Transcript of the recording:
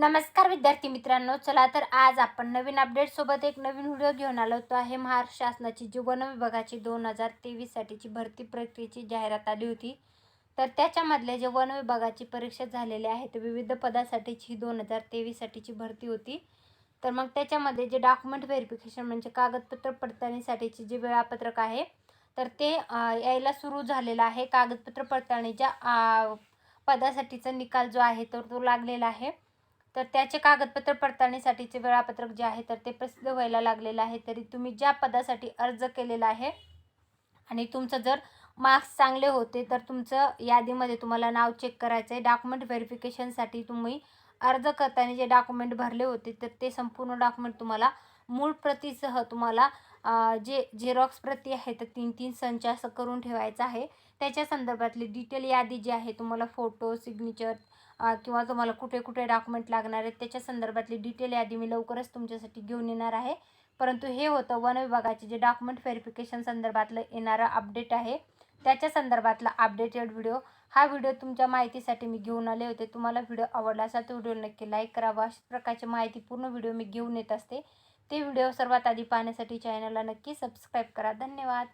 नमस्कार विद्यार्थी मित्रांनो चला तर आज आपण नवीन अपडेटसोबत एक नवीन व्हिडिओ घेऊन आलो तो आहे महाराष्ट्र शासनाची जी वन विभागाची दोन हजार तेवीससाठीची भरती प्रक्रियेची जाहिरात आली होती. तर त्याच्यामधले जे वन विभागाची परीक्षा झालेली आहे ते विविध पदासाठीची दोन हजार तेवीससाठीची भरती होती. तर मग त्याच्यामध्ये जे डॉक्युमेंट व्हेरिफिकेशन म्हणजे कागदपत्र पडताळणीसाठीचे जे वेळापत्रक आहे तर ते यायला सुरू झालेलं आहे. कागदपत्र पडताळणीच्या पदासाठीचा निकाल जो आहे तर तो लागलेला आहे. तर त्याचे कागदपत्र पडताळणीसाठीचे वेळापत्रक जे आहे तर ते प्रसिद्ध व्हायला लागलेलं आहे. तरी तुम्ही ज्या पदासाठी अर्ज केलेला आहे आणि तुमचं जर मार्क्स चांगले होते तर तुमचं यादीमध्ये तुम्हाला नाव चेक करायचं आहे डॉक्युमेंट व्हेरिफिकेशनसाठी तुम्ही अर्ज करताना जे डॉक्युमेंट भरले होते तर ते संपूर्ण डॉक्युमेंट तुम्हाला मूळ प्रतीसह तुम्हाला जे झेरॉक्स प्रती आहे तर तीन तीन संच असं करून ठेवायचं आहे. त्याच्या संदर्भातली डिटेल यादी जी आहे तुम्हाला फोटो सिग्नेचर किंवा तुम्हाला कुठे कुठे डॉक्युमेंट लागणार आहेत त्याच्या संदर्भातली डिटेल यादी मी लवकरच तुमच्यासाठी घेऊन येणार आहे. परंतु हे होतं वन विभागाचे जे डॉक्युमेंट व्हेरिफिकेशन संदर्भातलं येणारं अपडेट आहे त्याच्या संदर्भातला अपडेटेड व्हिडिओ हा व्हिडिओ तुमच्या माहितीसाठी मी घेऊन आले होते. तुम्हाला व्हिडिओ आवडला असा तो व्हिडिओ नक्की लाईक करावा. अशा प्रकारची माहिती पूर्ण व्हिडिओ मी घेऊन येत असते. ते व्हिडिओ सर्वात आधी पाहण्यासाठी चॅनलला नक्की सबस्क्राईब करा. धन्यवाद.